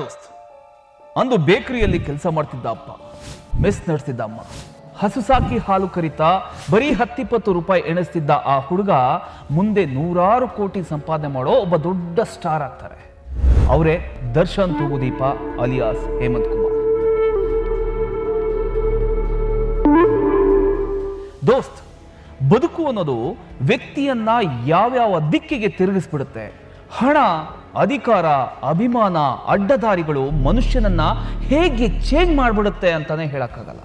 ದೋಸ್ತ್. ಅಂದು ಬೇಕರಿಯಲ್ಲಿ ಕೆಲಸ ಮಾಡ್ತಿದ್ದ ಅಪ್ಪ. ಮೆಸ್ ನಡೆಸ್ತಿದ್ದ ಅಮ್ಮ. ಹಸು ಸಾಕಿ ಹಾಲು ಕರಿತ ಬರೀ ಹತ್ತಿಪ್ಪತ್ತು ರೂಪಾಯಿ ಎಣಿಸ್ತಿದ್ದ ಆ ಹುಡುಗ ಮುಂದೆ ನೂರಾರು ಕೋಟಿ ಸಂಪಾದನೆ ಮಾಡೋ ಒಬ್ಬ ದೊಡ್ಡ ಸ್ಟಾರ್ ಆಗ್ತಾರೆ. ಅವರೇ ದರ್ಶನ್ ತೂಗುದೀಪ ಅಲಿಯಾಸ್ ಹೇಮಂತ್ ಕುಮಾರ್. ದೋಸ್ತ್, ಬದುಕು ಅನ್ನೋದು ವ್ಯಕ್ತಿಯನ್ನ ಯಾವ್ಯಾವ ದಿಕ್ಕಿಗೆ ತಿರುಗಿಸ್ಬಿಡುತ್ತೆ? ಹಣ ಅಧಿಕಾರ, ಅಭಿಮಾನ, ಅಡ್ಡದಾರಿಗಳು ಮನುಷ್ಯನನ್ನ ಹೇಗೆ ಚೇಂಜ್ ಮಾಡಿಬಿಡುತ್ತೆ ಅಂತಾನೆ ಹೇಳಕ್ಕಾಗಲ್ಲ.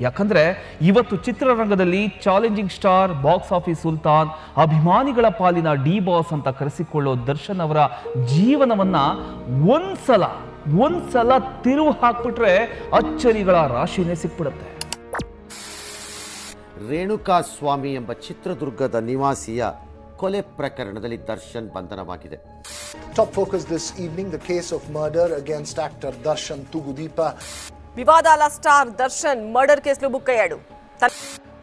ಯಾಕಂದ್ರೆ ಇವತ್ತು ಚಿತ್ರರಂಗದಲ್ಲಿ challenging star box office Sultan, ಅಭಿಮಾನಿಗಳ ಪಾಲಿನ ಡಿ ಬಾಸ್ ಅಂತ ಕರೆಸಿಕೊಳ್ಳೋ ದರ್ಶನ್ ಅವರ ಜೀವನವನ್ನ ಒಂದ್ಸಲ ಒಂದ್ಸಲ ತಿರುವು ಹಾಕ್ಬಿಟ್ರೆ ಅಚ್ಚರಿಗಳ ರಾಶಿನೇ ಸಿಕ್ಬಿಡುತ್ತೆ. ರೇಣುಕಾ ಸ್ವಾಮಿ ಎಂಬ ಚಿತ್ರದುರ್ಗದ ನಿವಾಸಿಯ ಕೊಲೆ ಪ್ರಕರಣದಲ್ಲಿ Darshan ಬಂಧನವಾಗಿದೆ. Top focus this evening the case of murder against actor Darshan Thoogudeepa ವಿವಾದಾಲ star Darshan murder book ಬುಕ್ಕಯ್ಯಾಡು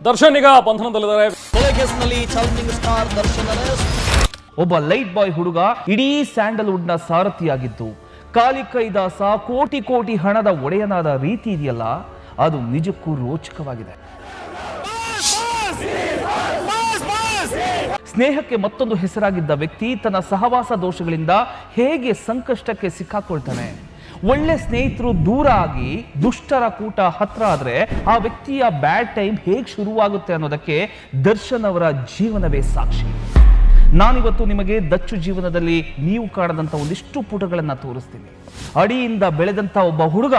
ದರ್ಶನ್ ಈಗ ಬಂಧನದಲ್ಲಿದ್ದಾರೆ. ಕೊಲೆ ಕೇಸ್ನಲ್ಲಿ ಚಾಲೆಂಜಿಂಗ್ ಸ್ಟಾರ್ ದರ್ಶನ್ ಒಬ್ಬ ಲೈಟ್ ಬಾಯ್ ಹುಡುಗ ಇಡೀ ಸ್ಯಾಂಡಲ್ವುಡ್ನ ಸಾರಥಿಯಾಗಿದ್ದು ಕಾಲಿ ಕೈದಾಸ ಕೋಟಿ ಕೋಟಿ ಹಣದ ಒಡೆಯನಾದ ರೀತಿ ಇದೆಯಲ್ಲ ಅದು ನಿಜಕ್ಕೂ ರೋಚಕವಾಗಿದೆ. ಸ್ನೇಹಕ್ಕೆ ಮತ್ತೊಂದು ಹೆಸರಾಗಿದ್ದ ವ್ಯಕ್ತಿ ತನ್ನ ಸಹವಾಸ ದೋಷಗಳಿಂದ ಹೇಗೆ ಸಂಕಷ್ಟಕ್ಕೆ ಸಿಕ್ಕಾಕೊಳ್ತಾನೆ. ಒಳ್ಳೆ ಸ್ನೇಹಿತರು ದೂರ ಆಗಿ ದುಷ್ಟರ ಕೂಟ ಹತ್ರ ಆದರೆ ಆ ವ್ಯಕ್ತಿಯ ಬ್ಯಾಡ್ ಟೈಮ್ ಹೇಗೆ ಶುರುವಾಗುತ್ತೆ ಅನ್ನೋದಕ್ಕೆ ದರ್ಶನ್ ಅವರ ಜೀವನವೇ ಸಾಕ್ಷಿ. ನಾನಿವತ್ತು ನಿಮಗೆ ದಚ್ಚು ಜೀವನದಲ್ಲಿ ನೀವು ಕಾಣದಂತ ಒಂದಿಷ್ಟು ಪುಟಗಳನ್ನು ತೋರಿಸ್ತೀನಿ. ಅಡಿಯಿಂದ ಬೆಳೆದಂತ ಒಬ್ಬ ಹುಡುಗ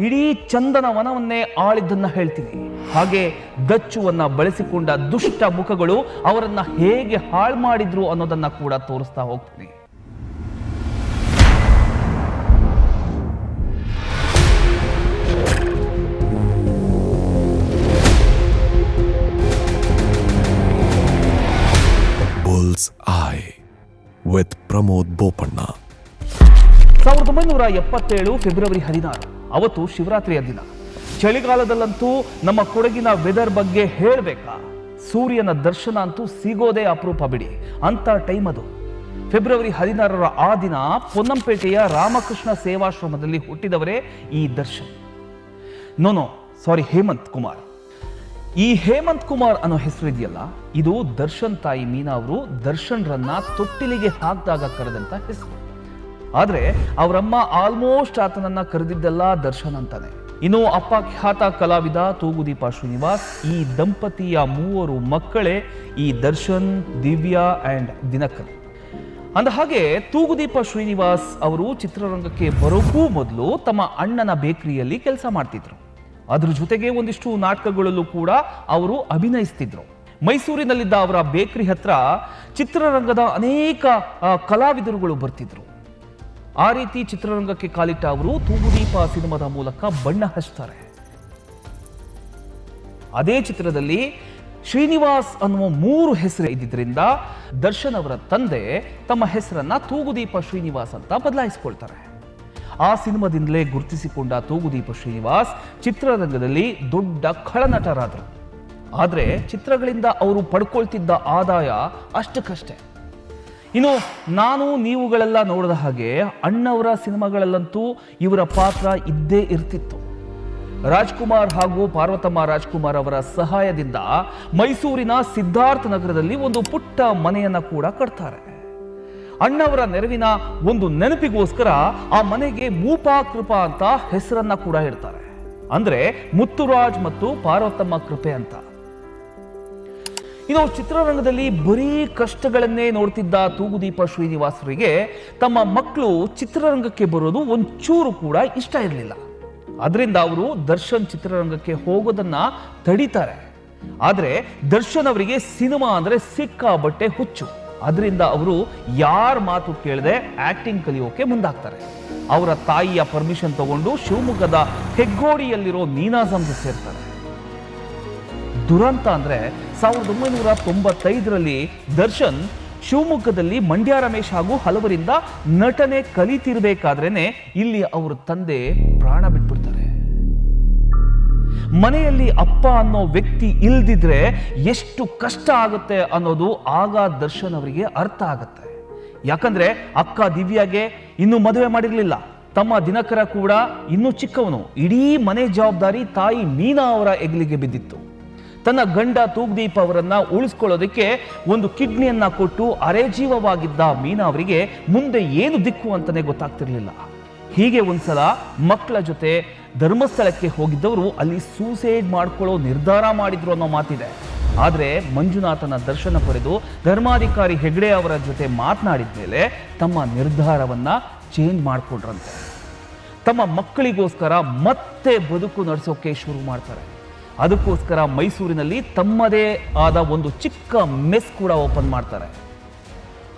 ಇಡೀ ಚಂದನ ವನವನ್ನೇ ಆಳಿದ್ದನ್ನ ಹೇಳ್ತೀನಿ. ಹಾಗೆ ದಚ್ಚುವನ್ನ ಬಳಸಿಕೊಂಡ ದುಷ್ಟ ಮುಖಗಳು ಅವರನ್ನು ಹೇಗೆ ಹಾಳು ಮಾಡಿದ್ರು ಅನ್ನೋದನ್ನ ಕೂಡ ತೋರಿಸ್ತಾ ಹೋಗ್ತೀನಿ. Bull's Eye with Pramod Bopanna. ಸಾವಿರದ ಒಂಬೈನೂರ ಎಪ್ಪತ್ತೇಳು ಫೆಬ್ರವರಿ ಹದಿನಾರು, ಅವತ್ತು ಶಿವರಾತ್ರಿಯ ದಿನ. ಚಳಿಗಾಲದಲ್ಲಂತೂ ನಮ್ಮ ಕೊಡಗಿನ ವೆದರ್ ಬಗ್ಗೆ ಹೇಳಬೇಕಾ? ಸೂರ್ಯನ ದರ್ಶನ ಅಂತೂ ಸಿಗೋದೇ ಅಪರೂಪ ಬಿಡಿ. ಅಂತ ಟೈಮ್ ಅದು. ಫೆಬ್ರವರಿ ಹದಿನಾರರ ಆ ದಿನ ಪೊನ್ನಂಪೇಟೆಯ ರಾಮಕೃಷ್ಣ ಸೇವಾಶ್ರಮದಲ್ಲಿ ಹುಟ್ಟಿದವರೇ ಈ Darshan. No sorry Hemanth Kumar. ಈ ಹೇಮಂತ್ ಕುಮಾರ್ ಅನ್ನೋ ಹೆಸರು ಇದೆಯಲ್ಲ, ಇದು ದರ್ಶನ್ ತಾಯಿ ಮೀನಾ ಅವರು ದರ್ಶನ್ರನ್ನ ತೊಟ್ಟಿಲಿಗೆ ಹಾಕಿದಾಗ ಕರೆದಂತ ಹೆಸರು. ಆದ್ರೆ ಅವರಮ್ಮ ಆಲ್ಮೋಸ್ಟ್ ಆತನನ್ನ ಕರೆದಿದ್ದೆಲ್ಲ ದರ್ಶನ್ ಅಂತಾನೆ. ಇನ್ನು ಅಪ್ಪ ಖ್ಯಾತ ಕಲಾವಿದ ತೂಗುದೀಪ ಶ್ರೀನಿವಾಸ್, ಈ ದಂಪತಿಯ ಮೂವರು ಮಕ್ಕಳೇ ಈ ದರ್ಶನ್, ದಿವ್ಯಾ ಅಂಡ್ ದಿನಕರ್. ಅಂದ ಹಾಗೆ ತೂಗುದೀಪ ಶ್ರೀನಿವಾಸ್ ಅವರು ಚಿತ್ರರಂಗಕ್ಕೆ ಬರೋಕ್ಕೂ ಮೊದಲು ತಮ್ಮ ಅಣ್ಣನ ಬೇಕರಿಯಲ್ಲಿ ಕೆಲಸ ಮಾಡ್ತಿದ್ರು. ಅದ್ರ ಜೊತೆಗೆ ಒಂದಿಷ್ಟು ನಾಟಕಗಳಲ್ಲೂ ಕೂಡ ಅವರು ಅಭಿನಯಿಸ್ತಿದ್ರು. ಮೈಸೂರಿನಲ್ಲಿದ್ದ ಅವರ ಬೇಕರಿ ಹತ್ರ ಚಿತ್ರರಂಗದ ಅನೇಕ ಕಲಾವಿದರುಗಳು ಬರ್ತಿದ್ರು. ಆ ರೀತಿ ಚಿತ್ರರಂಗಕ್ಕೆ ಕಾಲಿಟ್ಟ ಅವರು ತೂಗುದೀಪ ಸಿನಿಮಾದ ಮೂಲಕ ಬಣ್ಣ ಹಚ್ತಾರೆ. ಅದೇ ಚಿತ್ರದಲ್ಲಿ ಶ್ರೀನಿವಾಸ್ ಅನ್ನುವ ಮೂರು ಹೆಸರು ಇದ್ದಿದ್ರಿಂದ ದರ್ಶನ್ ಅವರ ತಂದೆ ತಮ್ಮ ಹೆಸರನ್ನ ತೂಗುದೀಪ ಶ್ರೀನಿವಾಸ್ ಅಂತ ಬದಲಾಯಿಸಿಕೊಳ್ತಾರೆ. ಆ ಸಿನಿಮಾದಿಂದಲೇ ಗುರುತಿಸಿಕೊಂಡ ತೂಗುದೀಪ ಶ್ರೀನಿವಾಸ್ ಚಿತ್ರರಂಗದಲ್ಲಿ ದೊಡ್ಡ ಖಳನಟರಾದರು. ಆದರೆ ಚಿತ್ರಗಳಿಂದ ಅವರು ಪಡ್ಕೊಳ್ತಿದ್ದ ಆದಾಯ ಅಷ್ಟಕ್ಕಷ್ಟೇ. ಇನ್ನು ನಾನು ನೀವುಗಳೆಲ್ಲ ನೋಡಿದ ಹಾಗೆ ಅಣ್ಣವರ ಸಿನಿಮಾಗಳಲ್ಲಂತೂ ಇವರ ಪಾತ್ರ ಇದ್ದೇ ಇರ್ತಿತ್ತು. ರಾಜ್ಕುಮಾರ್ ಹಾಗೂ ಪಾರ್ವತಮ್ಮ ರಾಜ್ಕುಮಾರ್ ಅವರ ಸಹಾಯದಿಂದ ಮೈಸೂರಿನ ಸಿದ್ಧಾರ್ಥ ನಗರದಲ್ಲಿ ಒಂದು ಪುಟ್ಟ ಮನೆಯನ್ನು ಕೂಡ ಕಟ್ತಾರೆ. ಅಣ್ಣವರ ನೆರವಿನ ಒಂದು ನೆನಪಿಗೋಸ್ಕರ ಆ ಮನೆಗೆ ಮೂಪಾ ಕೃಪಾ ಅಂತ ಹೆಸರನ್ನ ಕೂಡ ಇಡ್ತಾರೆ ಅಂದ್ರೆ ಮುತ್ತುರಾಜ್ ಮತ್ತು ಪಾರ್ವತಮ್ಮ ಕೃಪೆ ಅಂತ. ಇನ್ನು ಚಿತ್ರರಂಗದಲ್ಲಿ ಬರೀ ಕಷ್ಟಗಳನ್ನೇ ನೋಡ್ತಿದ್ದ ತೂಗುದೀಪ ಶ್ರೀನಿವಾಸರಿಗೆ ತಮ್ಮ ಮಕ್ಕಳು ಚಿತ್ರರಂಗಕ್ಕೆ ಬರೋದು ಒಂಚೂರು ಕೂಡ ಇಷ್ಟ ಇರಲಿಲ್ಲ. ಅದರಿಂದ ಅವರು ದರ್ಶನ್ ಚಿತ್ರರಂಗಕ್ಕೆ ಹೋಗೋದನ್ನ ತಡೀತಾರೆ. ಆದ್ರೆ ದರ್ಶನ್ ಅವರಿಗೆ ಸಿನಿಮಾ ಅಂದ್ರೆ ಸಿಕ್ಕಾಬಟ್ಟೆ ಹುಚ್ಚು. ಅದರಿಂದ ಅವರು ಯಾರ ಮಾತು ಕೇಳದೆ ಆಕ್ಟಿಂಗ್ ಕಲಿಯೋಕೆ ಮುಂದಾಗ್ತಾರೆ. ಅವರ ತಾಯಿಯ ಪರ್ಮಿಷನ್ ತಗೊಂಡು ಶಿವಮೊಗ್ಗದ ಹೆಗ್ಗೋಡಿಯಲ್ಲಿರೋ ನೀನಾಸಂಗೆ ಸೇರ್ತಾರೆ. ದುರಂತ ಅಂದ್ರೆ ಸಾವಿರದ ಒಂಬೈನೂರ ತೊಂಬತ್ತೈದರಲ್ಲಿ ದರ್ಶನ್ ಶಿವಮೊಗ್ಗದಲ್ಲಿ ಮಂಡ್ಯ ರಮೇಶ್ ಹಾಗೂ ಹಲವರಿಂದ ನಟನೆ ಕಲಿತಿರ್ಬೇಕಾದ್ರೇನೆ ಇಲ್ಲಿ ಅವರ ತಂದೆ ಪ್ರಾಣ ಬಿಟ್ಬಿಡ್ತಾರೆ. ಮನೆಯಲ್ಲಿ ಅಪ್ಪ ಅನ್ನೋ ವ್ಯಕ್ತಿ ಇಲ್ದಿದ್ರೆ ಎಷ್ಟು ಕಷ್ಟ ಆಗುತ್ತೆ ಅನ್ನೋದು ಆಗ ದರ್ಶನ್ ಅವರಿಗೆ ಅರ್ಥ ಆಗುತ್ತೆ. ಯಾಕಂದ್ರೆ ಅಕ್ಕ ದಿವ್ಯಾಗೆ ಇನ್ನೂ ಮದುವೆ ಮಾಡಿರಲಿಲ್ಲ. ತಮ್ಮ ದಿನಕರ ಕೂಡ ಇನ್ನೂ ಚಿಕ್ಕವನು. ಇಡೀ ಮನೆ ಜವಾಬ್ದಾರಿ ತಾಯಿ ಮೀನಾ ಅವರ ಹೆಗಲಿಗೆ ಬಿದ್ದಿತ್ತು. ತನ್ನ ಗಂಡ ತೂಗ್ದೀಪ್ ಅವರನ್ನ ಉಳಿಸ್ಕೊಳ್ಳೋದಕ್ಕೆ ಒಂದು ಕಿಡ್ನಿಯನ್ನ ಕೊಟ್ಟು ಅರೆಜೀವವಾಗಿದ್ದ ಮೀನಾ ಅವರಿಗೆ ಮುಂದೆ ಏನು ದಿಕ್ಕು ಅಂತಾನೆ ಗೊತ್ತಾಗ್ತಿರ್ಲಿಲ್ಲ. ಹೀಗೆ ಒಂದ್ಸಲ ಮಕ್ಕಳ ಜೊತೆ ಧರ್ಮಸ್ಥಳಕ್ಕೆ ಹೋಗಿದ್ದವರು ಅಲ್ಲಿ ಸೂಸೈಡ್ ಮಾಡ್ಕೊಳ್ಳೋ ನಿರ್ಧಾರ ಮಾಡಿದ್ರು ಅನ್ನೋ ಮಾತಿದೆ. ಆದರೆ ಮಂಜುನಾಥನ ದರ್ಶನ ಪಡೆದು ಧರ್ಮಾಧಿಕಾರಿ ಹೆಗ್ಡೆ ಅವರ ಜೊತೆ ಮಾತನಾಡಿದ ಮೇಲೆ ತಮ್ಮ ನಿರ್ಧಾರವನ್ನು ಚೇಂಜ್ ಮಾಡಿಕೊಂಡ್ರಂತೆ. ತಮ್ಮ ಮಕ್ಕಳಿಗೋಸ್ಕರ ಮತ್ತೆ ಬದುಕು ನಡೆಸೋಕೆ ಶುರು ಮಾಡ್ತಾರೆ. ಅದಕ್ಕೋಸ್ಕರ ಮೈಸೂರಿನಲ್ಲಿ ತಮ್ಮದೇ ಆದ ಒಂದು ಚಿಕ್ಕ ಮೆಸ್ ಕೂಡ ಓಪನ್ ಮಾಡ್ತಾರೆ.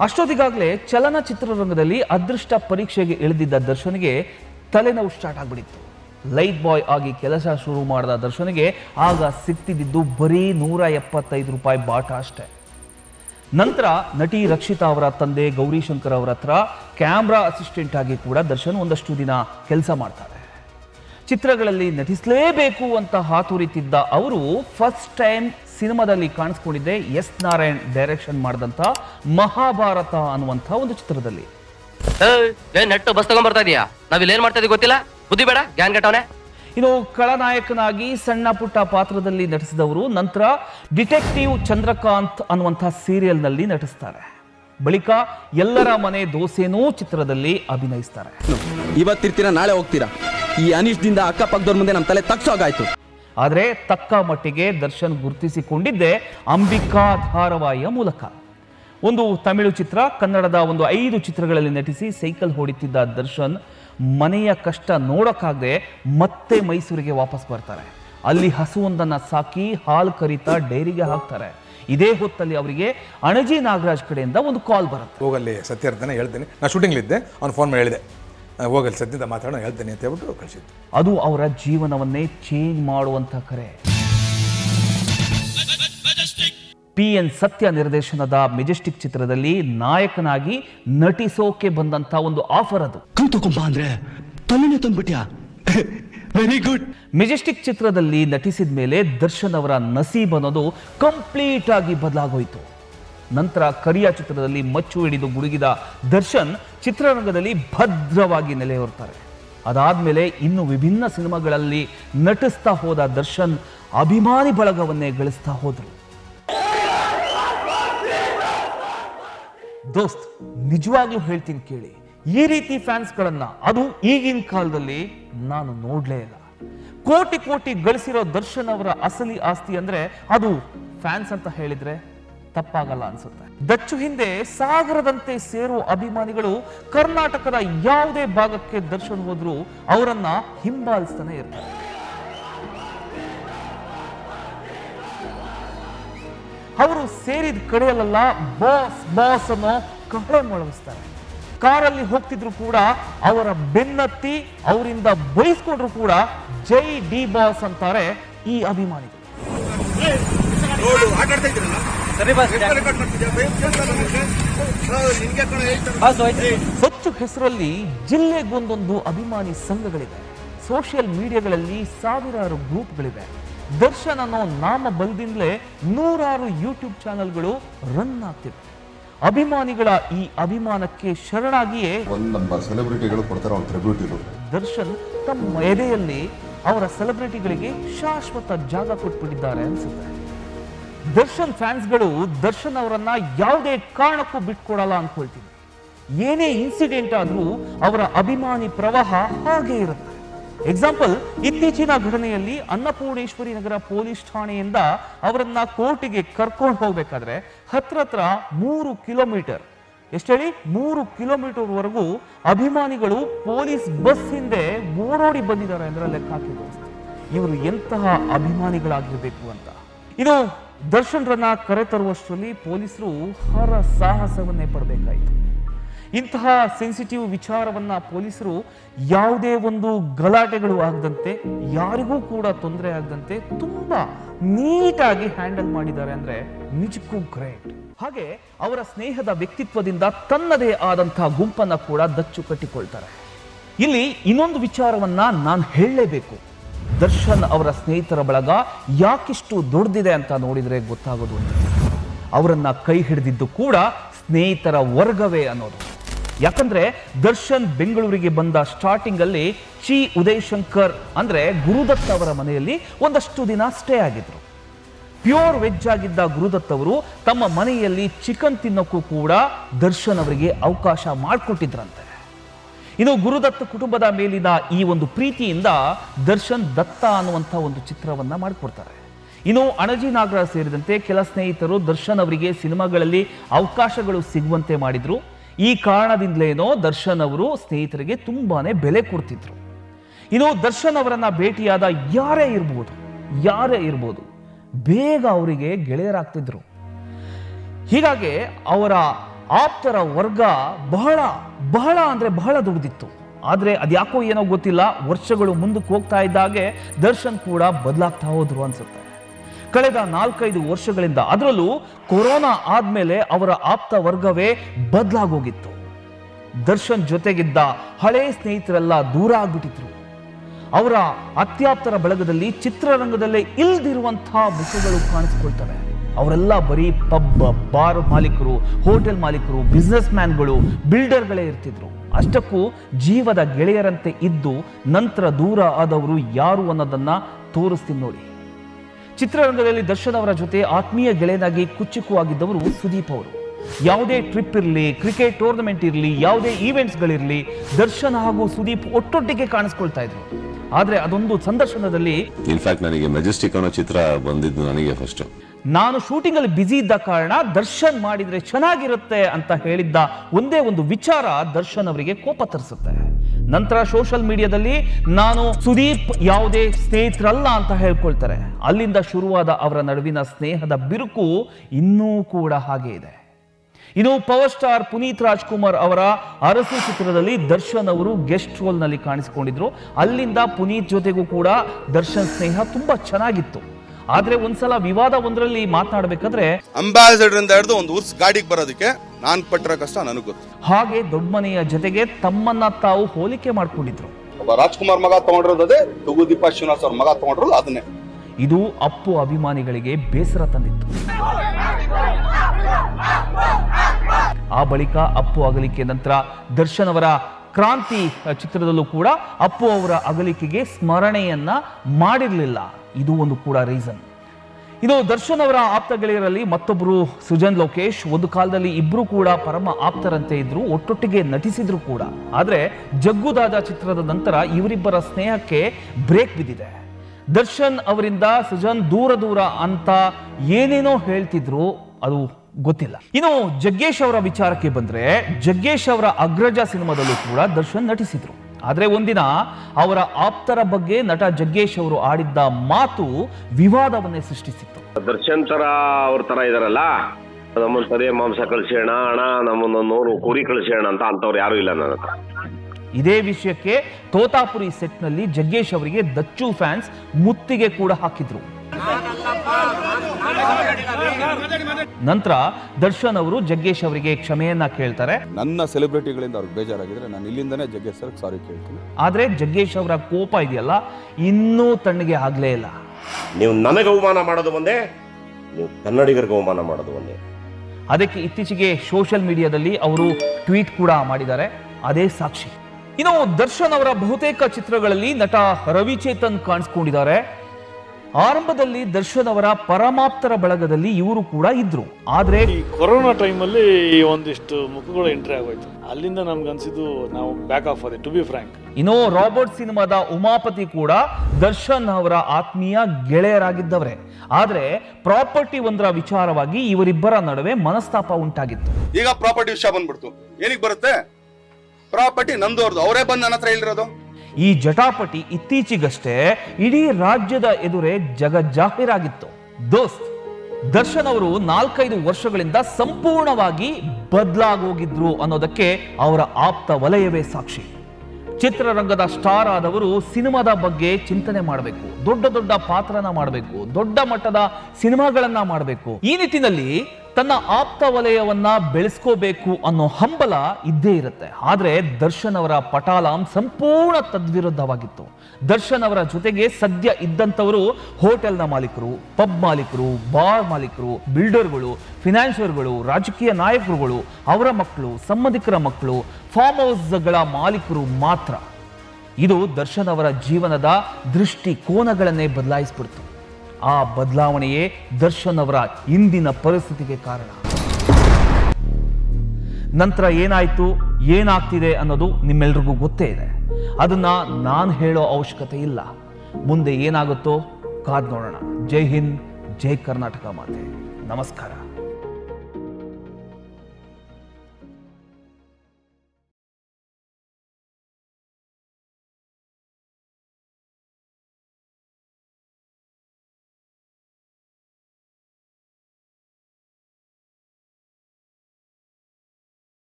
ಅಷ್ಟೊತ್ತಿಗಾಗಲೇ ಚಲನಚಿತ್ರರಂಗದಲ್ಲಿ ಅದೃಷ್ಟ ಪರೀಕ್ಷೆಗೆ ಇಳಿದಿದ್ದ ದರ್ಶನ್ಗೆ ತಲೆನೋವು ಸ್ಟಾರ್ಟ್ ಆಗ್ಬಿಟ್ಟಿತ್ತು. ಲೈಟ್ ಬಾಯ್ ಆಗಿ ಕೆಲಸ ಶುರು ಮಾಡಿದ ದರ್ಶನಿಗೆ ಆಗ ಸಿಕ್ತಿದ್ದು ಬರೀ ನೂರ ಎಪ್ಪತ್ತೈದು ರೂಪಾಯಿ ಬಾಟ ಅಷ್ಟೆ. ನಂತರ ನಟಿ ರಕ್ಷಿತಾ ಅವರ ತಂದೆ ಗೌರಿಶಂಕರ್ ಅವರ ಹತ್ರ ಕ್ಯಾಮ್ರಾ ಅಸಿಸ್ಟೆಂಟ್ ಆಗಿ ಕೂಡ ದರ್ಶನ್ ಒಂದಷ್ಟು ದಿನ ಕೆಲಸ ಮಾಡ್ತಾರೆ. ಚಿತ್ರಗಳಲ್ಲಿ ನಟಿಸಲೇಬೇಕು ಅಂತ ಹಾತುರಿತಿದ್ದ ಅವರು ಫಸ್ಟ್ ಟೈಮ್ ಸಿನಿಮಾದಲ್ಲಿ ಕಾಣಿಸ್ಕೊಂಡಿದ್ದೆ ಎಸ್ ನಾರಾಯಣ್ ಡೈರೆಕ್ಷನ್ ಮಾಡಿದಂಥ ಮಹಾಭಾರತ ಅನ್ನುವಂಥ ಒಂದು ಚಿತ್ರದಲ್ಲಿ. ಬಸ್ ತಗೊಂಡ್ ಬರ್ತಾ ಇದೀಯಾ? ನಾವಿಲ್ಲಿ ಏನ್ ಮಾಡ್ತಾ ಇದೀವಿ ಗೊತ್ತಿಲ್ಲ? ಬುದ್ಧಿ ಬೇಡ ಗ್ಯಾನ್ ಘಟವನೆ ಇನ್ನು ಖಳನಾಯಕನಾಗಿ ಸಣ್ಣ ಪುಟ್ಟ ಪಾತ್ರದಲ್ಲಿ ನಟಿಸಿದವರು ನಂತರ ಡಿಟೆಕ್ಟಿವ್ ಚಂದ್ರಕಾಂತ್ ಅನ್ನುವಂಥ ಸೀರಿಯಲ್ನಲ್ಲಿ ನಟಿಸ್ತಾರೆ. ಬಳಿಕ ಎಲ್ಲರ ಮನೆ ದೋಸೆನೂ ಚಿತ್ರದಲ್ಲಿ ಅಭಿನಯಿಸ್ತಾರೆ. ಇವತ್ತಿರ್ತೀರಾ ನಾಳೆ ಹೋಗ್ತೀರಾ? ಈ ಅನಿಶ್ದಿಂದ ಅಕ್ಕಪಕ್ಕದವ್ರ ಮುಂದೆ ನಮ್ಮ ತಲೆ ತಗ್ಸೋಗಾಯ್ತು. ಆದರೆ ತಕ್ಕ ಮಟ್ಟಿಗೆ ದರ್ಶನ್ ಗುರುತಿಸಿಕೊಂಡಿದ್ದೆ ಅಂಬಿಕಾ ಧಾರಾವಾಹಿಯ ಮೂಲಕ. ಒಂದು ತಮಿಳು ಚಿತ್ರ ಕನ್ನಡದ ಒಂದು ಐದು ಚಿತ್ರಗಳಲ್ಲಿ ನಟಿಸಿ ಸೈಕಲ್ ಹೊಡಿತಿದ್ದ ದರ್ಶನ್ ಮನೆಯ ಕಷ್ಟ ನೋಡೋಕ್ಕಾಗದೆ ಮತ್ತೆ ಮೈಸೂರಿಗೆ ವಾಪಸ್ ಬರ್ತಾರೆ. ಅಲ್ಲಿ ಹಸುವೊಂದನ್ನು ಸಾಕಿ ಹಾಲು ಕರಿತಾ ಡೈರಿಗೆ ಹಾಕ್ತಾರೆ. ಇದೇ ಹೊತ್ತಲ್ಲಿ ಅವರಿಗೆ ಅಣಜಿ ನಾಗರಾಜ್ ಕಡೆಯಿಂದ ಒಂದು ಕಾಲ್ ಬರುತ್ತೆ. ಹೋಗಲ್ಲಿ ಸತ್ಯ ಇರ್ತಾನೆ ಹೇಳ್ತೀನಿ. ನಾನು ಶೂಟಿಂಗ್ಲಿದ್ದೆ ಅವ್ನು ಫೋನ್ ಮಾಡಿ ಹೇಳಿದೆ. ಹೋಗಲ್ಲಿ ಸದ್ಯದ ಮಾತಾಡೋಣ ಹೇಳ್ತೀನಿ ಅಂತ ಹೇಳ್ಬಿಟ್ಟು ಕಳಿಸಿದ್ದು. ಅದು ಅವರ ಜೀವನವನ್ನೇ ಚೇಂಜ್ ಮಾಡುವಂಥ ಕರೆ. ಪಿ ಎನ್ ಸತ್ಯ ನಿರ್ದೇಶನದ ಮೆಜೆಸ್ಟಿಕ್ ಚಿತ್ರದಲ್ಲಿ ನಾಯಕನಾಗಿ ನಟಿಸೋಕೆ ಬಂದಂತ ಒಂದು ಆಫರ್ ಅದು. ಅಂದ್ರೆ ವೆರಿ ಗುಡ್ ಮೆಜೆಸ್ಟಿಕ್ ಚಿತ್ರದಲ್ಲಿ ನಟಿಸಿದ ಮೇಲೆ ದರ್ಶನ್ ಅವರ ನಸೀಬ್ ಅನ್ನೋದು ಕಂಪ್ಲೀಟ್ ಆಗಿ ಬದಲಾಗೋಯ್ತು. ನಂತರ ಕರಿಯ ಚಿತ್ರದಲ್ಲಿ ಮಚ್ಚು ಹಿಡಿದು ಗುಡುಗಿದ ದರ್ಶನ್ ಚಿತ್ರರಂಗದಲ್ಲಿ ಭದ್ರವಾಗಿ ನೆಲೆಯೂರತಾರೆ ಅದಾದ ಮೇಲೆ ಇನ್ನು ವಿಭಿನ್ನ ಸಿನಿಮಾಗಳಲ್ಲಿ ನಟಿಸ್ತಾ ಹೋದ ದರ್ಶನ್ ಅಭಿಮಾನಿ ಬಳಗವನ್ನೇ ಗಳಿಸ್ತಾ ಹೋದ್ರು. ದೋಸ್ತ್, ನಿಜವಾಗ್ಲೂ ಹೇಳ್ತೀನಿ ಕೇಳಿ. ಈ ರೀತಿ ಫ್ಯಾನ್ಸ್ಗಳನ್ನ ಅದು ಈಗಿನ ಕಾಲದಲ್ಲಿ ನಾನು ನೋಡ್ಲೇ ಇಲ್ಲ. ಕೋಟಿ ಕೋಟಿ ಗಳಿಸಿರೋ ದರ್ಶನ್ ಅವರ ಅಸಲಿ ಆಸ್ತಿ ಅಂದ್ರೆ ಅದು ಫ್ಯಾನ್ಸ್ ಅಂತ ಹೇಳಿದ್ರೆ ತಪ್ಪಾಗಲ್ಲ ಅನ್ಸುತ್ತೆ. ದಚ್ಚು ಹಿಂದೆ ಸಾಗರದಂತೆ ಸೇರುವ ಅಭಿಮಾನಿಗಳು ಕರ್ನಾಟಕದ ಯಾವುದೇ ಭಾಗಕ್ಕೆ ದರ್ಶನ್ ಹೋದ್ರು ಅವರನ್ನ ಹಿಂಬಾಲಿಸ್ತಾನೆ ಇರ್ತಾರೆ. ಅವರು ಸೇರಿದ ಕಡೆಯಲ್ಲೆಲ್ಲ ಬಾಸ್ ಬಾಸ್ ಅನ್ನೋ ಕಹಳೆ ಮೊಳಗಿಸ್ತಾರೆ. ಕಾರಲ್ಲಿ ಹೋಗ್ತಿದ್ರು ಕೂಡ ಅವರ ಬೆನ್ನತ್ತಿ ಅವರಿಂದ ಬಯಸ್ಕೊಂಡ್ರು ಕೂಡ ಜೈ ಡಿ ಬಾಸ್ ಅಂತಾರೆ ಈ ಅಭಿಮಾನಿಗಳು. ಸ್ವಚ್ಛ ಹೆಸರಲ್ಲಿ ಜಿಲ್ಲೆಗೊಂದೊಂದು ಅಭಿಮಾನಿ ಸಂಘಗಳಿವೆ. ಸೋಷಿಯಲ್ ಮೀಡಿಯಾಗಳಲ್ಲಿ ಸಾವಿರಾರು ಗ್ರೂಪ್ಗಳಿವೆ. ದರ್ಶನ್ ಅನ್ನೋ ನಾಮ ಬಲದಿಂದಲೇ ನೂರಾರು ಯೂಟ್ಯೂಬ್ ಚಾನೆಲ್ಗಳು ರನ್ ಆಗ್ತಿವೆ. ಅಭಿಮಾನಿಗಳ ಈ ಅಭಿಮಾನಕ್ಕೆ ಶರಣಾಗಿಯೇ ಒಂದು ನಮ್ಮ ಸೆಲೆಬ್ರಿಟಿಗಳು ಕೊಡ್ತಾರೆ ದರ್ಶನ್ ತಮ್ಮ ಎದೆಯಲ್ಲಿ ಅವರ ಸೆಲೆಬ್ರಿಟಿಗಳಿಗೆ ಶಾಶ್ವತ ಜಾಗ ಕೊಟ್ಬಿಟ್ಟಿದ್ದಾರೆ ಅನ್ಸುತ್ತೆ. ದರ್ಶನ್ ಫ್ಯಾನ್ಸ್ಗಳು ದರ್ಶನ್ ಅವರನ್ನ ಯಾವುದೇ ಕಾರಣಕ್ಕೂ ಬಿಟ್ಕೊಡಲ್ಲ ಅನ್ಕೊಳ್ತೀನಿ ಏನೇ ಇನ್ಸಿಡೆಂಟ್ ಆದರೂ ಅವರ ಅಭಿಮಾನಿ ಪ್ರವಾಹ ಹಾಗೆ ಇರುತ್ತೆ. ಎಕ್ಸಾಂಪಲ್ ಇತ್ತೀಚಿನ ಘಟನೆಯಲ್ಲಿ ಅನ್ನಪೂರ್ಣೇಶ್ವರಿ ನಗರ ಪೊಲೀಸ್ ಠಾಣೆಯಿಂದ ಅವರನ್ನ ಕೋರ್ಟಿಗೆ ಕರ್ಕೊಂಡು ಹೋಗ್ಬೇಕಾದ್ರೆ ಹತ್ರ ಹತ್ರ ಮೂರು ಕಿಲೋಮೀಟರ್. ಎಷ್ಟು ಹೇಳಿ? ಮೂರು ಕಿಲೋಮೀಟರ್ ವರೆಗೂ ಅಭಿಮಾನಿಗಳು ಪೊಲೀಸ್ ಬಸ್ ಹಿಂದೆ ಓಡೋಡಿ ಬಂದಿದ್ದಾರೆ ಅಂದ್ರೆ ಲೆಕ್ಕ ಹಾಕಿದ್ರು ಇವರು ಎಂತಹ ಅಭಿಮಾನಿಗಳಾಗಿರ್ಬೇಕು ಅಂತ. ಇದು ದರ್ಶನ್ರನ್ನ ಕರೆತರುವಷ್ಟರಲ್ಲಿ ಪೊಲೀಸರು ಹರ ಸಾಹಸವನ್ನೇ ಪಡಬೇಕಾಯಿತು. ಇಂತಹ ಸೆನ್ಸಿಟಿವ್ ವಿಚಾರವನ್ನ ಪೊಲೀಸರು ಯಾವುದೇ ಒಂದು ಗಲಾಟೆಗಳು ಆಗದಂತೆ, ಯಾರಿಗೂ ಕೂಡ ತೊಂದರೆ ಆಗದಂತೆ ತುಂಬಾ ನೀಟಾಗಿ ಹ್ಯಾಂಡಲ್ ಮಾಡಿದ್ದಾರೆ ಅಂದ್ರೆ ನಿಜಕ್ಕೂ ಗ್ರೇಟ್ ಹಾಗೆ ಅವರ ಸ್ನೇಹದ ವ್ಯಕ್ತಿತ್ವದಿಂದ ತನ್ನದೇ ಆದಂತಹ ಗುಂಪನ್ನ ಕೂಡ ದಚ್ಚು ಕಟ್ಟಿಕೊಳ್ತಾರೆ. ಇಲ್ಲಿ ಇನ್ನೊಂದು ವಿಚಾರವನ್ನ ನಾನು ಹೇಳಲೇಬೇಕು. ದರ್ಶನ್ ಅವರ ಸ್ನೇಹಿತರ ಬಳಗ ಯಾಕಿಷ್ಟು ದೊಡ್ಡದಿದೆ ಅಂತ ನೋಡಿದರೆ ಗೊತ್ತಾಗೋದು ಅವರನ್ನ ಕೈ ಹಿಡಿದಿದ್ದು ಕೂಡ ಸ್ನೇಹಿತರ ವರ್ಗವೇ ಅನ್ನೋದು. ಯಾಕಂದ್ರೆ ದರ್ಶನ್ ಬೆಂಗಳೂರಿಗೆ ಬಂದ ಸ್ಟಾರ್ಟಿಂಗ್ ಅಲ್ಲಿ ಚಿ ಉದಯ್ ಶಂಕರ್ ಅಂದ್ರೆ ಗುರುದತ್ ಅವರ ಮನೆಯಲ್ಲಿ ಒಂದಷ್ಟು ದಿನ ಸ್ಟೇ ಆಗಿದ್ರು. ಪ್ಯೂರ್ ವೆಜ್ ಆಗಿದ್ದ ಗುರುದತ್ ಅವರು ತಮ್ಮ ಮನೆಯಲ್ಲಿ ಚಿಕನ್ ತಿನ್ನೋಕ್ಕೂ ಕೂಡ ದರ್ಶನ್ ಅವರಿಗೆ ಅವಕಾಶ ಮಾಡಿಕೊಟ್ಟಿದ್ರಂತೆ. ಇನ್ನು ಗುರುದತ್ ಕುಟುಂಬದ ಮೇಲಿನ ಈ ಒಂದು ಪ್ರೀತಿಯಿಂದ ದರ್ಶನ್ ದತ್ತ ಅನ್ನುವಂಥ ಒಂದು ಚಿತ್ರವನ್ನ ಮಾಡಿಕೊಡ್ತಾರೆ. ಇನ್ನು ಅಣಜಿ ನಾಗರಾಜ್ ಸೇರಿದಂತೆ ಕೆಲ ಸ್ನೇಹಿತರು ದರ್ಶನ್ ಅವರಿಗೆ ಸಿನಿಮಾಗಳಲ್ಲಿ ಅವಕಾಶಗಳು ಸಿಗುವಂತೆ ಮಾಡಿದ್ರು. ಈ ಕಾರಣದಿಂದಲೇನೋ ದರ್ಶನ್ ಅವರು ಸ್ನೇಹಿತರಿಗೆ ತುಂಬಾನೇ ಬೆಲೆ ಕೊಡ್ತಿದ್ರು. ಇನ್ನು ದರ್ಶನ್ ಅವರನ್ನ ಭೇಟಿಯಾದ ಯಾರೇ ಇರ್ಬೋದು ಯಾರೇ ಇರ್ಬೋದು, ಬೇಗ ಅವರಿಗೆ ಗೆಳೆಯರಾಗ್ತಿದ್ರು. ಹೀಗಾಗಿ ಅವರ ಆಪ್ತರ ವರ್ಗ ಬಹಳ ಬಹಳ ಅಂದ್ರೆ ಬಹಳ ದುಡಿದಿತ್ತು. ಆದ್ರೆ ಅದ್ಯಾಕೋ ಏನೋ ಗೊತ್ತಿಲ್ಲ, ವರ್ಷಗಳು ಮುಂದಕ್ಕೆ ಹೋಗ್ತಾ ಇದ್ದಾಗೆ ದರ್ಶನ್ ಕೂಡ ಬದಲಾಗ್ತಾ ಹೋದ್ರು ಅನ್ಸುತ್ತೆ. ಕಳೆದ ನಾಲ್ಕೈದು ವರ್ಷಗಳಿಂದ ಅದರಲ್ಲೂ ಕೊರೋನಾ ಆದ್ಮೇಲೆ ಅವರ ಆಪ್ತ ವರ್ಗವೇ ಬದಲಾಗೋಗಿತ್ತು. ದರ್ಶನ್ ಜೊತೆಗಿದ್ದ ಹಳೆ ಸ್ನೇಹಿತರೆಲ್ಲ ದೂರ ಆಗ್ಬಿಟ್ಟಿದ್ರು. ಅವರ ಅತ್ಯಾಪ್ತರ ಬಳಗದಲ್ಲಿ ಚಿತ್ರರಂಗದಲ್ಲೇ ಇಲ್ದಿರುವಂತಹ ಮುಖಗಳು ಕಾಣಿಸಿಕೊಳ್ತವೆ. ಅವರೆಲ್ಲ ಬರೀ ಪಬ್, ಬಾರ್ ಮಾಲೀಕರು, ಹೋಟೆಲ್ ಮಾಲೀಕರು ಬಿಸ್ನೆಸ್ ಮ್ಯಾನ್ಗಳು ಬಿಲ್ಡರ್ಗಳೇ ಇರ್ತಿದ್ರು. ಅಷ್ಟಕ್ಕೂ ಜೀವದ ಗೆಳೆಯರಂತೆ ಇದ್ದು ನಂತರ ದೂರ ಆದವರು ಯಾರು ಅನ್ನೋದನ್ನ ತೋರಿಸ್ತೀನಿ ನೋಡಿ. ಚಿತ್ರರಂಗದಲ್ಲಿ ದರ್ಶನ್ ಅವರ ಜೊತೆ ಆತ್ಮೀಯ ಗೆಳೆಯನಾಗಿ ಕುಚ್ಚುಕು ಆಗಿದ್ದವರು ಸುದೀಪ್ ಅವರು. ಯಾವುದೇ ಟ್ರಿಪ್ ಇರಲಿ ಕ್ರಿಕೆಟ್ ಟೂರ್ನಮೆಂಟ್ ಇರಲಿ, ಯಾವುದೇ ಈವೆಂಟ್ಸ್ಗಳಿರಲಿ ದರ್ಶನ್ ಹಾಗೂ ಸುದೀಪ್ ಒಟ್ಟೊಟ್ಟಿಗೆ ಕಾಣಿಸ್ಕೊಳ್ತಾ ಇದ್ರು. ಆದ್ರೆ ಅದೊಂದು ಸಂದರ್ಶನದಲ್ಲಿ ಇನ್ಫ್ಯಾಕ್ಟ್ ನನಗೆ ಮೆಜೆಸ್ಟಿಕ್ ಅನ್ನೋ ಚಿತ್ರ ಬಂದಿದ್ದು ನನಗೆ ಫಸ್ಟ್ ನಾನು ಶೂಟಿಂಗ್ ಅಲ್ಲಿ ಬ್ಯುಸಿ ಇದ್ದ ಕಾರಣ ದರ್ಶನ್ ಮಾಡಿದ್ರೆ ಚೆನ್ನಾಗಿರುತ್ತೆ ಅಂತ ಹೇಳಿದ್ದ ಒಂದೇ ಒಂದು ವಿಚಾರ ದರ್ಶನ್ ಅವರಿಗೆ ಕೋಪ ತರಿಸುತ್ತೆ. ನಂತರ ಸೋಷಿಯಲ್ ಮೀಡಿಯಾದಲ್ಲಿ ನಾನು ಸುದೀಪ್ ಯಾವುದೇ ಸ್ನೇಹಿತರಲ್ಲ ಅಂತ ಹೇಳ್ಕೊಳ್ತಾರೆ. ಅಲ್ಲಿಂದ ಶುರುವಾದ ಅವರ ನಡುವಿನ ಸ್ನೇಹದ ಬಿರುಕು ಇನ್ನೂ ಕೂಡ ಹಾಗೆ ಇದೆ. ಇನ್ನು ಪವರ್ ಸ್ಟಾರ್ ಪುನೀತ್ ರಾಜ್ಕುಮಾರ್ ಅವರ ಅರಸು ಚಿತ್ರದಲ್ಲಿ ದರ್ಶನ್ ಅವರು ಗೆಸ್ಟ್ ರೋಲ್ನಲ್ಲಿ ಕಾಣಿಸಿಕೊಂಡಿದ್ರು. ಅಲ್ಲಿಂದ ಪುನೀತ್ ಜೊತೆಗೂ ಕೂಡ ದರ್ಶನ್ ಸ್ನೇಹ ತುಂಬಾ ಚೆನ್ನಾಗಿತ್ತು. ಆದ್ರೆ ಒಂದ್ಸಲ ವಿವಾದ ಒಂದರಲ್ಲಿ ಮಾತನಾಡಬೇಕಾದ್ರೆ ಅಂಬಾಸಿಡರ್ ಇಂದ ಹಿಡಿದು ಒಂದು ಉರ್ಸ್ ಗಾಡಿಗೆ ಬರೋದಕ್ಕೆ ನಾನ್ ಪಟ್ಟಿರೋ ಕಷ್ಟ ನನಗೆ ಗೊತ್ತು. ಹಾಗೆ ದೊಡ್ಡ ಮನೆಯ ಜೊತೆಗೆ ತಮ್ಮನ್ನ ತಾವು ಹೋಲಿಕೆ ಮಾಡ್ಕೊಂಡಿದ್ರು. ಒಬ್ಬ ರಾಜ್ಕುಮಾರ್ ಮಗ ತಗೊಂಡಿರೋದು ಅದೇ ತುಗುದೀಪ ಶ್ರೀನಿವಾಸ್ ಅವ್ರ ಮಗ ತಗೊಂಡಿರೋದು ಅದನ್ನೇ. ಇದು ಅಪ್ಪು ಅಭಿಮಾನಿಗಳಿಗೆ ಬೇಸರ ತಂದಿತ್ತು. ಆ ಬಳಿಕ ಅಪ್ಪು ಅಗಲಿಕೆ ನಂತರ ದರ್ಶನ್ ಅವರ ಕ್ರಾಂತಿ ಚಿತ್ರದಲ್ಲೂ ಕೂಡ ಅಪ್ಪು ಅವರ ಅಗಲಿಕೆಗೆ ಸ್ಮರಣೆಯನ್ನ ಮಾಡಿರಲಿಲ್ಲ. ಇದು ಒಂದು ಕೂಡ ರೀಸನ್ ಇದು ದರ್ಶನ್ ಅವರ ಆಪ್ತ ಗೆಳೆಯರಲ್ಲಿ ಮತ್ತೊಬ್ಬರು ಸುಜನ್ ಲೋಕೇಶ್, ಒಂದು ಕಾಲದಲ್ಲಿ ಇಬ್ರು ಕೂಡ ಪರಮ ಆಪ್ತರಂತೆ ಇದ್ರು, ಒಟ್ಟೊಟ್ಟಿಗೆ ನಟಿಸಿದ್ರು ಕೂಡ. ಆದ್ರೆ ಜಗ್ಗುದಾದ ಚಿತ್ರದ ನಂತರ ಇವರಿಬ್ಬರ ಸ್ನೇಹಕ್ಕೆ ಬ್ರೇಕ್ ಬಿದ್ದಿದೆ. ದರ್ಶನ್ ಅವರಿಂದ ಸುಜನ್ ದೂರ ದೂರ ಅಂತ ಏನೇನೋ ಹೇಳ್ತಿದ್ರು, ಅದು ಗೊತ್ತಿಲ್ಲ. ಇನ್ನು ಜಗ್ಗೇಶ್ ಅವರ ವಿಚಾರಕ್ಕೆ ಬಂದ್ರೆ ಜಗ್ಗೇಶ್ ಅವರ ಅಗ್ರಜ ಸಿನಿಮಾದಲ್ಲೂ ಕೂಡ ದರ್ಶನ್ ನಟಿಸಿದ್ರು. ಆದ್ರೆ ಒಂದಿನ ಅವರ ಆಪ್ತರ ಬಗ್ಗೆ ನಟ ಜಗ್ಗೇಶ್ ಅವರು ಆಡಿದ್ದ ಮಾತು ವಿವಾದವನ್ನೇ ಸೃಷ್ಟಿಸಿತ್ತು. ದರ್ಶನ್ ತರ ಅವ್ರ ತರ ಇದಾರಲ್ಲ? ನಮ್ಮನ್ನ ಸರಿ ಮಾಂಸ ಕಳಿಸೋಣ ಅಣ್ಣ ನಮ್ಮನ್ನ ನೂರು ಕುರಿ ಕಳಿಸೋಣ ಅಂತ ಅಂತವ್ರು ಯಾರು ಇಲ್ಲ ನನ್ನ ಹತ್ರ. ಇದೇ ವಿಷಯಕ್ಕೆ ತೋತಾಪುರಿ ಸೆಟ್ನಲ್ಲಿ ಜಗ್ಗೇಶ್ ಅವರಿಗೆ ದಚ್ಚು ಫ್ಯಾನ್ಸ್ ಮುತ್ತಿಗೆ ಕೂಡ ಹಾಕಿದ್ರು. ನಂತರ ದರ್ಶನ್ ಅವರು ಜಗ್ಗೇಶ್ ಅವರಿಗೆ ಕ್ಷಮೆಯನ್ನ ಕೇಳ್ತಾರೆ. ನನ್ನ ಸೆಲೆಬ್ರಿಟಿಗಳಿಂದ ಅವ್ರಿಗೆ ಬೇಜಾರಾಗಿದ್ರೆ ನಾನು ಇಲ್ಲಿಂದನೇ ಜಗ್ಗೇಶ್ ಸರ್ ಸಾರಿ ಕೇಳ್ತೀನಿ. ಆದ್ರೆ ಜಗ್ಗೇಶ್ ಅವರ ಕೋಪ ಇದೆಯಲ್ಲ ಇನ್ನೂ ತಣ್ಣಗೆ ಆಗ್ಲೇ ಇಲ್ಲ. ನೀವು ನನಗೆ ಅವಮಾನ ಮಾಡೋದು ಒಂದೇ ನೀವು ಕನ್ನಡಿಗರಿಗೆ ಅವಮಾನ ಮಾಡೋದು ಒಂದೇ. ಅದಕ್ಕೆ ಇತ್ತೀಚೆಗೆ ಸೋಷಿಯಲ್ ಮೀಡಿಯಾದಲ್ಲಿ ಅವರು ಟ್ವೀಟ್ ಕೂಡ ಮಾಡಿದ್ದಾರೆ. ಅದೇ ಸಾಕ್ಷಿ. ಇನ್ನು ದರ್ಶನ್ ಅವರ ಬಹುತೇಕ ಚಿತ್ರಗಳಲ್ಲಿ ನಟ ರವಿಚೇತನ್ ಕಾಣಿಸ್ಕೊಂಡಿದ್ದಾರೆ. ಆರಂಭದಲ್ಲಿ ದರ್ಶನ್ ಅವರ ಪರಮಾಪ್ತರ ಬಳಗದಲ್ಲಿ ಇವರು ಕೂಡ ಇದ್ರು. ಆದ್ರೆ ಈ ಕೊರೋನಾ ಟೈಮಲ್ಲಿ ಒಂದಿಷ್ಟು ಮುಖಗಳು ಎಂಟ್ರಿ ಆಗೋಯ್ತು. ಅಲ್ಲಿಂದ ನಮ್ಗೆ ಅನ್ಸಿದ್ದು ನಾವು ಬ್ಯಾಕ್ ಆಫ್ ಅದೇ ಟು ಬಿ ಫ್ರಾಂಕ್ ಇನ್ನು ರಾಬರ್ಟ್ ಸಿನಿಮಾದ ಉಮಾಪತಿ ಕೂಡ ದರ್ಶನ್ ಅವರ ಆತ್ಮೀಯ ಗೆಳೆಯರಾಗಿದ್ದವರೇ. ಆದ್ರೆ ಪ್ರಾಪರ್ಟಿ ಒಂದರ ವಿಚಾರವಾಗಿ ಇವರಿಬ್ಬರ ನಡುವೆ ಮನಸ್ತಾಪ ಉಂಟಾಗಿತ್ತು. ಈಗ ಪ್ರಾಪರ್ಟಿ ವಿಷಯ ಬಂದ್ಬಿಡ್ತು. ಏನಿಗೆ ಬರುತ್ತೆ? ಪ್ರಾಪರ್ಟಿ ನಂದು ಅವ್ರದ್ದು ಅವರೇ ಬಂದು ನನ್ನ ಹತ್ರ ಹೇಳಿರೋದು. ಈ ಜಟಾಪಟಿ ಇತ್ತೀಚೆಗಷ್ಟೇ ಇಡೀ ರಾಜ್ಯದ ಎದುರೇ ಜಗಜ್ಜಾಹೀರಾಗಿತ್ತು. ದೋಸ್ತ್, ದರ್ಶನ್ ಅವರು ನಾಲ್ಕೈದು ವರ್ಷಗಳಿಂದ ಸಂಪೂರ್ಣವಾಗಿ ಬದಲಾಗೋಗಿದ್ರು ಅನ್ನೋದಕ್ಕೆ ಅವರ ಆಪ್ತ ವಲಯವೇ ಸಾಕ್ಷಿ. ಚಿತ್ರರಂಗದ ಸ್ಟಾರ್ ಆದವರು ಸಿನಿಮಾದ ಬಗ್ಗೆ ಚಿಂತನೆ ಮಾಡಬೇಕು, ದೊಡ್ಡ ದೊಡ್ಡ ಪಾತ್ರನ ಮಾಡಬೇಕು, ದೊಡ್ಡ ಮಟ್ಟದ ಸಿನಿಮಾಗಳನ್ನ ಮಾಡಬೇಕು. ಈ ನಿಟ್ಟಿನಲ್ಲಿ ತನ್ನ ಆಪ್ತ ವಲಯವನ್ನ ಬೆಳೆಸ್ಕೋಬೇಕು ಅನ್ನೋ ಹಂಬಲ ಇದ್ದೇ ಇರುತ್ತೆ. ಆದರೆ ದರ್ಶನ್ ಅವರ ಪಟಾಲಾಂ ಸಂಪೂರ್ಣ ತದ್ವಿರುದ್ಧವಾಗಿತ್ತು. ದರ್ಶನ್ ಅವರ ಜೊತೆಗೆ ಸದ್ಯ ಇದ್ದಂಥವರು ಹೋಟೆಲ್ನ ಮಾಲೀಕರು, ಪಬ್ ಮಾಲೀಕರು, ಬಾರ್ ಮಾಲೀಕರು, ಬಿಲ್ಡರ್ಗಳು, ಫಿನಾನ್ಷಿಯರ್ಗಳು, ರಾಜಕೀಯ ನಾಯಕರುಗಳು, ಅವರ ಮಕ್ಕಳು, ಸಂಬಂಧಿಕರ ಮಕ್ಕಳು, ಫಾರ್ಮ್ ಹೌಸ್ಗಳ ಮಾಲೀಕರು ಮಾತ್ರ. ಇದು ದರ್ಶನ್ ಅವರ ಜೀವನದ ದೃಷ್ಟಿಕೋನಗಳನ್ನೇ ಬದಲಾಯಿಸ್ಬಿಡ್ತು. ಆ ಬದಲಾವಣೆಯೇ ದರ್ಶನ್ ಅವರ ಇಂದಿನ ಪರಿಸ್ಥಿತಿಗೆ ಕಾರಣ. ನಂತರ ಏನಾಯ್ತು, ಏನಾಗ್ತಿದೆ ಅನ್ನೋದು ನಿಮ್ಮೆಲ್ರಿಗೂ ಗೊತ್ತೇ ಇದೆ. ಅದನ್ನ ನಾನು ಹೇಳೋ ಅವಶ್ಯಕತೆ ಇಲ್ಲ. ಮುಂದೆ ಏನಾಗುತ್ತೋ ಕಾದ್ ನೋಡೋಣ. ಜೈ ಹಿಂದ್, ಜೈ ಕರ್ನಾಟಕ ಮಾತೆ. ನಮಸ್ಕಾರ.